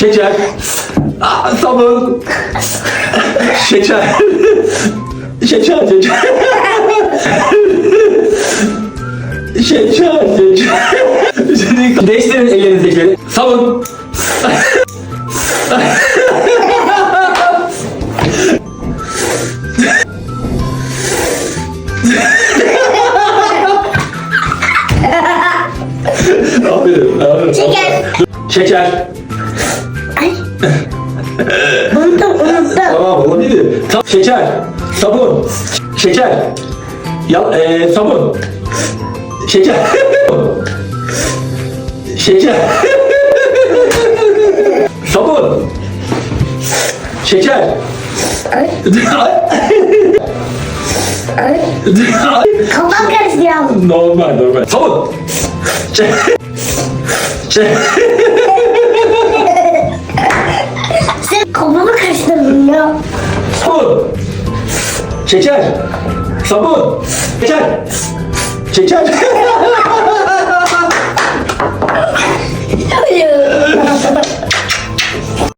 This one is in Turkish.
Şeker. Sabun. Şeker. Şeker, şeker. Şeker, şeker. Değiştirin ellerinizdekileri. Sabun. Aferin, aferin. Şeker. Şeker. Unuttum unuttum. Tamam olabilir. Sa- şeker. Sabun. Şeker. Ya, e, sabun. Şeker. şeker. sabun. Şeker. Ay. Ay. Kafam karıştı ya. normal normal. Sabun. Şeker. Şeker. ya. Sabun. Şeker. Sabun. Şeker. Şeker.